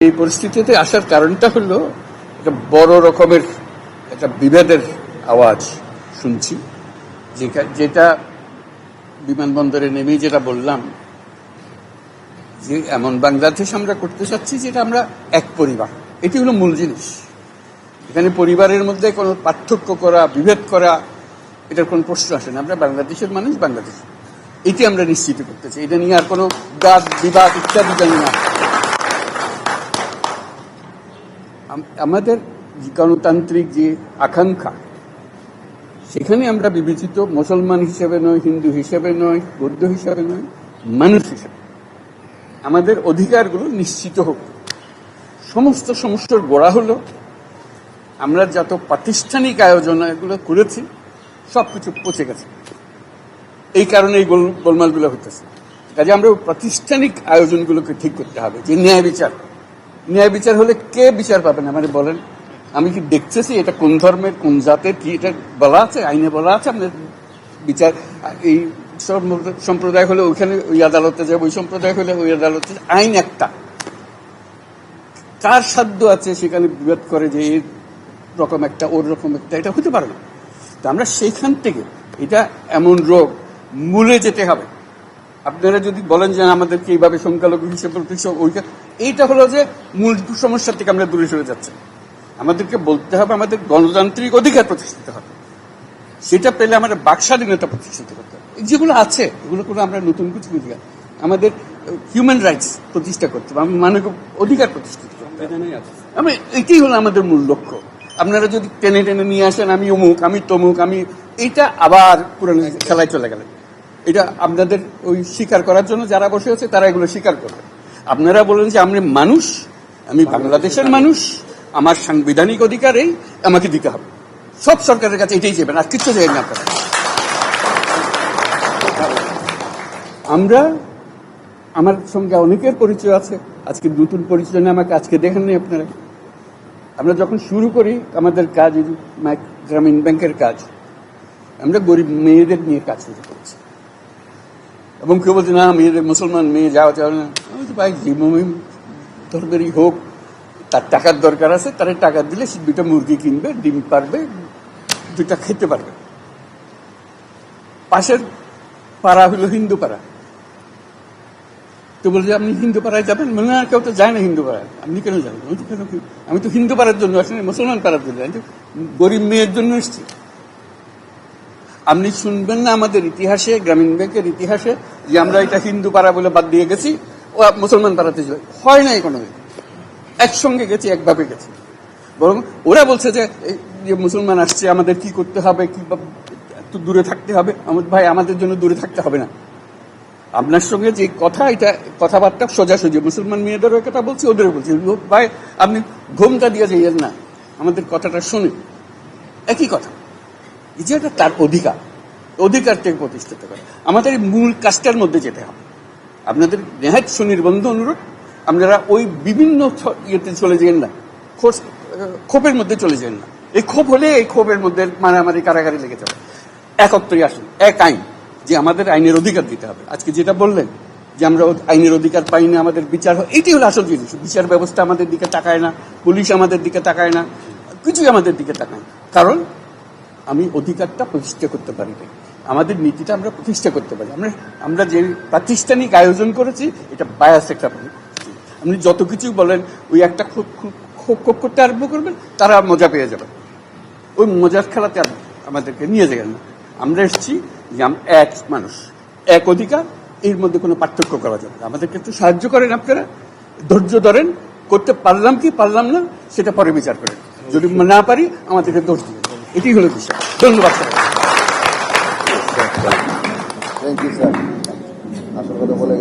এই পরিস্থিতিতে আসার কারণটা হলো একটা বড় রকমের একটা বিভেদের আওয়াজ শুনছি। যেটা- বিমানবন্দরে নেমেই যেটা বললাম, যে এমন বাংলাদেশ আমরা করতে চাচ্ছি যেটা আমরা এক পরিবার। এটি হলো মূল জিনিস। এখানে পরিবারের মধ্যে কোনো পার্থক্য করা, বিভেদ করা, এটার কোনো প্রশ্ন আসে না। আমরা বাংলাদেশের মানুষ বাংলাদেশ। এটি আমরা নিশ্চিত করতে চাই। এটা নিয়ে আর কোনো বাদ বিবাদ ইত্যাদি জানি না আম- আমাদের গণতান্ত্রিক যে আকাঙ্ক্ষা, সেখানে আমরা বিবেচিত মুসলমান হিসেবে নয় হিন্দু হিসেবে নয় বৌদ্ধ হিসেবে নয় মানুষ হিসেবে আমাদের অধিকারগুলো নিশ্চিত হোক। সমস্ত সমস্যার গোড়া হলো, আমরা যত প্রাতিষ্ঠানিক আয়োজন এগুলো করেছি সব কিছু পচে গেছে। এই কারণে এই গোল- গোলমালগুলো হতেছে কাজে আমরা প্রাতিষ্ঠানিক আয়োজনগুলোকে ঠিক করতে হবে, যে ন্যায় বিচার। ন্যায় বিচার হলে কে বিচার পাবেন আমারে বলেন, আমি কি দেখতেছি এটা কোন ধর্মের, কোন জাতের, কি এটা বলা আছে, আইনে বলা আছে? আপনার বিচার, এই সম- সম্প্রদায় হলে ওইখানে ওই আদালতে যাবে, ওই সম্প্রদায় হলে ওই আদালতে আইন একটা। কার সাধ্য আছে সেখানে বিরোধ করে যে এই রকম একটা, ওর রকম একটা? এটা হতে পারে না। তো আমরা সেইখান থেকে, এটা এমন রোগ মূলে যেতে হবে। আপনারা যদি বলেন যে আমাদেরকে এইভাবে সংখ্যালঘু হিসেবে ওইটা এইটা হলো যে মূল সমস্যা থেকে আমরা দূরে সরে যাচ্ছি। আমাদেরকে বলতে হবে আমাদের গণতান্ত্রিক অধিকার প্রতিষ্ঠিত হবে। সেটা পেলে আমাদের বাক স্বাধীনতা প্রতিষ্ঠিত করতে হবে। যেগুলো আছে এগুলো কোনো আমরা নতুন কিছু বুঝি না। আমাদের হিউম্যান রাইটস প্রতিষ্ঠা করতে হবে আমাদের মানব অধিকার প্রতিষ্ঠিত করতে আমি এটাই হলো আমাদের মূল লক্ষ্য। আপনারা যদি টেনে টেনে নিয়ে আসেন আমি অমুক আমি তমুক আমি এইটা আবার পুরনো খেলায় চলে গেলেন এটা আপনাদের ওই স্বীকার করার জন্য যারা বসে আছে তারা এগুলো স্বীকার করবে। আপনারা বলেন যে আমি মানুষ, আমি বাংলাদেশের মানুষ, আমার সাংবিধানিক অধিকার আমাকে দিতে হবে। সব সরকারের কাছে এটাই চাইবেন আর কিচ্ছু চাইবেন না আপনারা। আমরা, আমার সঙ্গে অনেকের পরিচয় আছে, আজকে নতুন পরিচয় নিয়ে আমাকে আজকে দেখেন দেখেননি আপনারা। আমরা যখন শুরু করি, আমাদের কাজ গ্রামীণ ব্যাংকের কাজ, আমরা গরিব মেয়েদের নিয়ে কাজ শুরু করছি। এবং কেউ বলছে, না, মেয়েদের মুসলমান মেয়ে যাওয়া যাবে না। ভাই, যে মমিন ধর্মেরই হোক, তার টাকার দরকার আছে, তার টাকা দিলে সে দুইটা মুরগি কিনবে, ডিম পারবে, দুইটা খেতে পারবে। পাশের পাড়া হলো হিন্দু পাড়া। তো বলছে আপনি হিন্দু পাড়ায় যাবেন? মনে হয় কেউ তো যায় না হিন্দু পাড়ায়। আপনি কেন যাবেন? আমি তো কেন আমি তো হিন্দু পাড়ার জন্য আসিনি মুসলমান পাড়ার জন্য। গরিব মেয়ের জন্য এসেছি। আপনি শুনবেন না আমাদের ইতিহাসে, গ্রামীণ ব্যাংকের ইতিহাসে, যে আমরা এটা হিন্দু পাড়া বলে বাদ দিয়ে গেছি। মুসলমান পাড়াতে যাবে হয় নাই কোনো একসঙ্গে গেছি, একভাবে গেছি। বরং ওরা বলছে যে যে মুসলমান আসছে, আমাদের কি করতে হবে, কি একটু দূরে থাকতে হবে। আমার ভাই, আমাদের জন্য দূরে থাকতে হবে না। আপনার সঙ্গে যে কথা, এটা কথাবার্তা সোজাসুজি। মুসলমান মেয়েদেরও কথা বলছি, ওদেরও বলছি। ভাই, আপনি ঘুমটা দিয়ে যাইয়েন না। আমাদের কথাটা শুনে একই কথা। এই যে তার অধিকার। অধিকারটাকে প্রতিষ্ঠিত করে। আমাদের মূল কাজটার মধ্যে যেতে হবে। আপনাদের নেহাত সুনির্বন্ধ অনুরোধ, আপনারা ওই বিভিন্ন ইয়েতে চলে যান না ক্ষোভের মধ্যে চলে যান না। এই ক্ষোভ হলে এই ক্ষোভের মধ্যে মারামারি, কারাগারি লেগে যাবে। একত্রই আসুন, এক আইন, যে আমাদের আইনের অধিকার দিতে হবে। আজকে যেটা বললেন, যে আমরা আইনের অধিকার পাই না, আমাদের বিচার হয়, এটি হলো আসল জিনিস। বিচার ব্যবস্থা আমাদের দিকে তাকায় না, পুলিশ আমাদের দিকে তাকায় না, কিছুই আমাদের দিকে তাকায় না। কারণ আমি অধিকারটা প্রতিষ্ঠা করতে পারি না আমাদের নীতিটা আমরা প্রতিষ্ঠা করতে পারি। আমরা আমরা যে প্রাতিষ্ঠানিক আয়োজন করেছি, এটা বায়াস একটা। আপনি যত কিছু বলেন, ওই একটা ক্ষোভ ক্ষোভ- ক্ষোভ ক্ষোভ করতে আরম্ভ করবেন, তারা মজা পেয়ে যাবে। ওই মজার খেলাতে আমাদেরকে নিয়ে যাবেন না। আমরা এসেছি যে এক মানুষ, এক অধিকার, এর মধ্যে কোনো পার্থক্য করা যাবে না। আমাদেরকে একটু সাহায্য করেন আপনারা। ধৈর্য ধরেন, করতে পারলাম কি পারলাম না, সেটা পরে বিচার করেন। যদি না পারি, আমাদেরকে দোষ দিবেন এটি হলো বিষয়। ধন্যবাদ স্যার থ্যাংক ইউ স্যার আসল কথা বলে